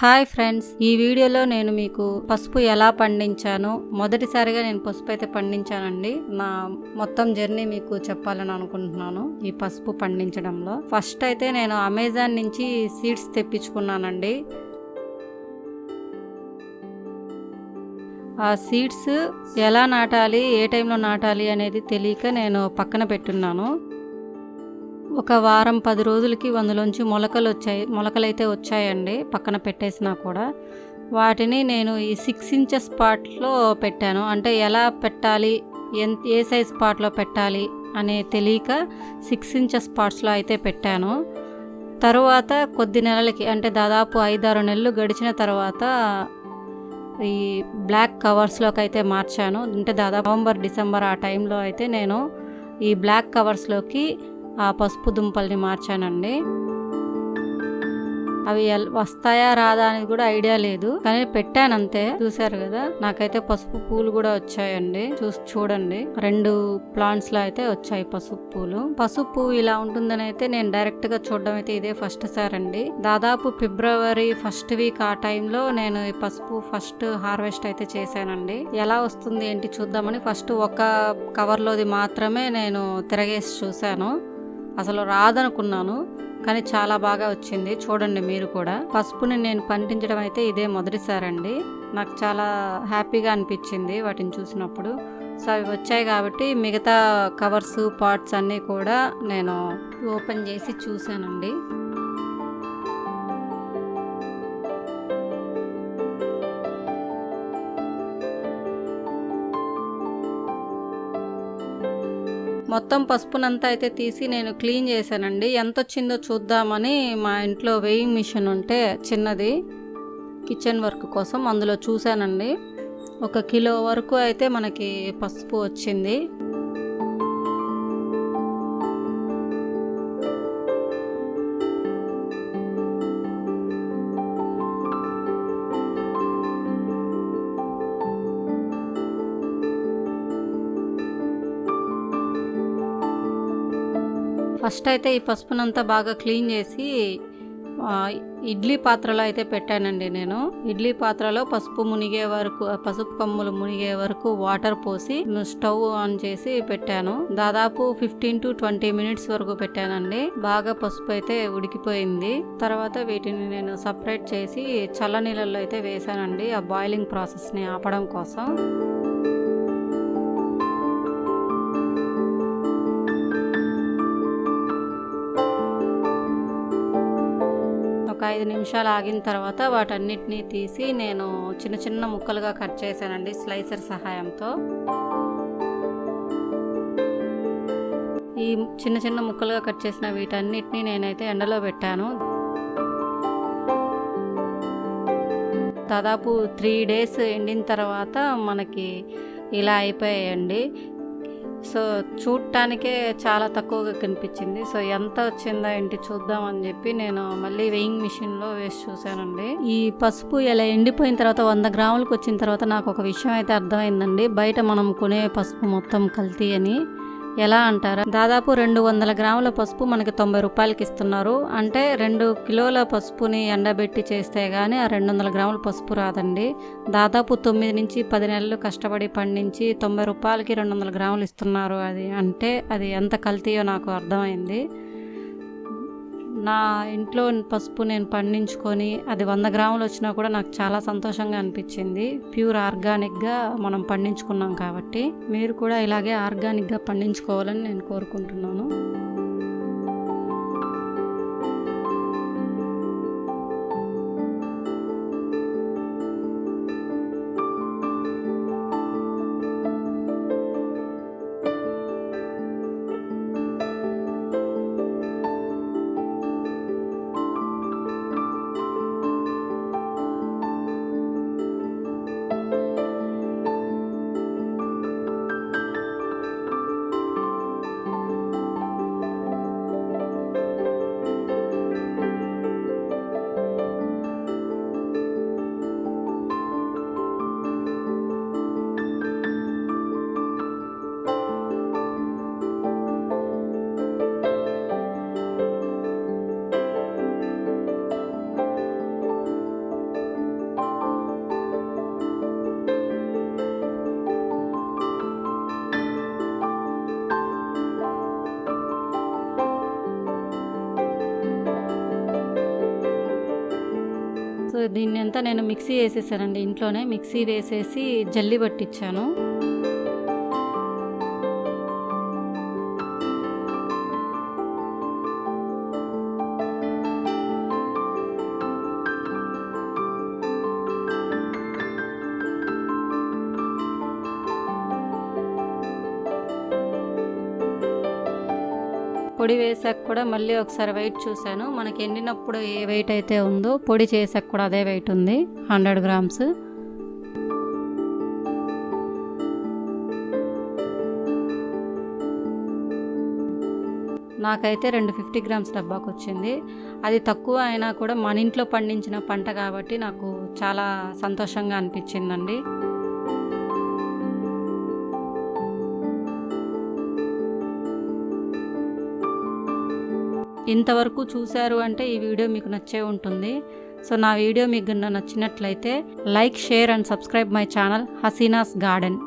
Hi friends ఈ వీడియోలో నేను మీకు పసుపు ఎలా పండించాను మొదటిసారిగా నేను పసుపు అయితే పండించానండి. నా మొత్తం జర్నీ మీకు చెప్పాలని అనుకుంటున్నాను ఈ పసుపు పండించడంలో. ఫస్ట్ అయితే నేను అమెజాన్ నుంచి సీడ్స్ తెప్పించుకున్నానండి. ఆ సీడ్స్ ఎలా నాటాలి ఏ టైంలో నాటాలి అనేది తెలియక నేను పక్కన పెట్టున్నాను. ఒక వారం పది రోజులకి వందలోంచి మొలకలు వచ్చాయి మొలకలైతే వచ్చాయండి పక్కన పెట్టేసినా కూడా. వాటిని నేను ఈ సిక్స్ ఇంచెస్ పాట్లో పెట్టాను. అంటే ఎలా పెట్టాలి ఎంత ఏ సైజ్ పాట్లో పెట్టాలి అనే తెలియక సిక్స్ ఇంచెస్ పార్ట్స్లో అయితే పెట్టాను. తరువాత కొద్ది నెలలకి అంటే దాదాపు ఐదారు నెలలు గడిచిన తర్వాత ఈ బ్లాక్ కవర్స్లోకి అయితే మార్చాను. అంటే దాదాపు నవంబర్ డిసెంబర్ ఆ టైంలో అయితే నేను ఈ బ్లాక్ కవర్స్లోకి ఆ పసుపు దుంపల్ని మార్చానండి. అవి ఎల్- వస్తాయా రాదా అనేది కూడా ఐడియా లేదు. కానీ పెట్టాను అంతే చూసారు కదా? నాకైతే పసుపు పూలు కూడా వచ్చాయండి. చూసి చూడండి. రెండు ప్లాంట్స్లో అయితే వచ్చాయి పసుపు పూలు. పసుపు పువ్వు ఇలా ఉంటుందని అయితే నేను డైరెక్ట్గా చూడడం అయితే ఇదే ఫస్ట్ సార్ అండి. దాదాపు ఫిబ్రవరి ఫస్ట్ వీక్ ఆ టైంలో నేను ఈ పసుపు ఫస్ట్ హార్వెస్ట్ అయితే చేశానండి. ఎలా వస్తుంది ఏంటి చూద్దామని ఫస్ట్ ఒక కవర్లోది మాత్రమే నేను తిరగేసి చూశాను. అసలు రాదనుకున్నాను కానీ చాలా బాగా వచ్చింది. చూడండి మీరు కూడా. పసుపుని నేను పండించడం అయితే ఇదే మొదటిసారండి. నాకు చాలా హ్యాపీగా అనిపించింది వాటిని చూసినప్పుడు. సో అవి వచ్చాయి కాబట్టి మిగతా కవర్స్ పార్ట్స్ అన్నీ కూడా నేను ఓపెన్ చేసి చూశానండి. మొత్తం పసుపునంతా అయితే తీసి నేను క్లీన్ చేశానండి. ఎంత వచ్చిందో చూద్దామని మా ఇంట్లో వెయింగ్ మిషన్ ఉంటే చిన్నది కిచెన్ వర్క్ కోసం అందులో చూశానండి. ఒక కిలో వరకు అయితే మనకి పసుపు వచ్చింది. ఫస్ట్ అయితే ఈ పసుపునంతా బాగా క్లీన్ చేసి ఇడ్లీ పాత్రలో అయితే పెట్టానండి నేను. ఇడ్లీ పాత్రలో పసుపు మునిగే వరకు ఆ పసుపు కమ్ములు మునిగే వరకు వాటర్ పోసి స్టవ్ ఆన్ చేసి పెట్టాను. దాదాపు ఫిఫ్టీన్ టు ట్వంటీ మినిట్స్ వరకు పెట్టానండి. బాగా పసుపు అయితే ఉడికిపోయింది. తర్వాత వీటిని నేను సపరేట్ చేసి చల్ల నీళ్ళల్లో అయితే వేసానండి ఆ బాయిలింగ్ ప్రాసెస్ని ఆపడం కోసం. ఐదు నిమిషాలు ఆగిన తర్వాత వాటన్నిటిని తీసి నేను చిన్న చిన్న ముక్కలుగా కట్ చేశానండి స్లైసర్ సహాయంతో. ఈ చిన్న చిన్న ముక్కలుగా కట్ చేసిన వీటన్నిటిని నేనైతే ఎండలో పెట్టాను. దాదాపు త్రీ డేస్ ఎండిన తర్వాత మనకి ఇలా అయిపోయాయండి. సో చూడటానికే చాలా తక్కువగా కనిపించింది. సో ఎంత వచ్చిందా ఏంటి చూద్దామని చెప్పి నేను మళ్ళీ వెయింగ్ మిషన్లో వేసి చూశానండి. ఈ పసుపు ఇలా ఎండిపోయిన తర్వాత వంద గ్రాములకు వచ్చిన తర్వాత నాకు ఒక విషయం అయితే అర్థమైందండి. బయట మనం కొనే పసుపు మొత్తం కల్తీ అని. ఎలా అంటారా? దాదాపు రెండు వందల గ్రాముల పసుపు మనకి తొంభై రూపాయలకి ఇస్తున్నారు. అంటే రెండు కిలోల పసుపుని ఎండబెట్టి చేస్తే కానీ ఆ రెండు వందల గ్రాముల పసుపు రాదండి. దాదాపు తొమ్మిది నుంచి పది నెలలు కష్టపడి పండించి తొంభై రూపాయలకి రెండు వందల గ్రాములు ఇస్తున్నారు అది. అంటే అది ఎంత కల్తీయో నాకు అర్థమైంది. నా ఇంట్లో పసుపు నేను పండించుకొని అది వంద గ్రాములు వచ్చినా కూడా నాకు చాలా సంతోషంగా అనిపించింది. ప్యూర్ ఆర్గానిక్గా మనం పండించుకున్నాం కాబట్టి మీరు కూడా ఇలాగే ఆర్గానిక్గా పండించుకోవాలని నేను కోరుకుంటున్నాను. సో దీన్ని అంతా నేను మిక్సీ వేసేసానండి. ఇంట్లోనే మిక్సీ వేసేసి జల్లి పట్టించాను. పొడి వేసాక కూడా మళ్ళీ ఒకసారి వెయిట్ చూశాను. మనకి ఎండినప్పుడు ఏ వెయిట్ అయితే ఉందో పొడి చేసాక కూడా అదే వెయిట్ ఉంది. Hundred grams. నాకైతే రెండు ఫిఫ్టీ గ్రామ్స్ డబ్బాకు వచ్చింది అది తక్కువ అయినా కూడా మన ఇంట్లో పండించిన పంట కాబట్టి నాకు చాలా సంతోషంగా అనిపించిందండి. ఇంతవరకు చూశారు అంటే ఈ వీడియో మీకు నచ్చే ఉంటుంది. సో నా వీడియో మీకు నచ్చినట్లయితే like share and subscribe my channel Haseena's garden.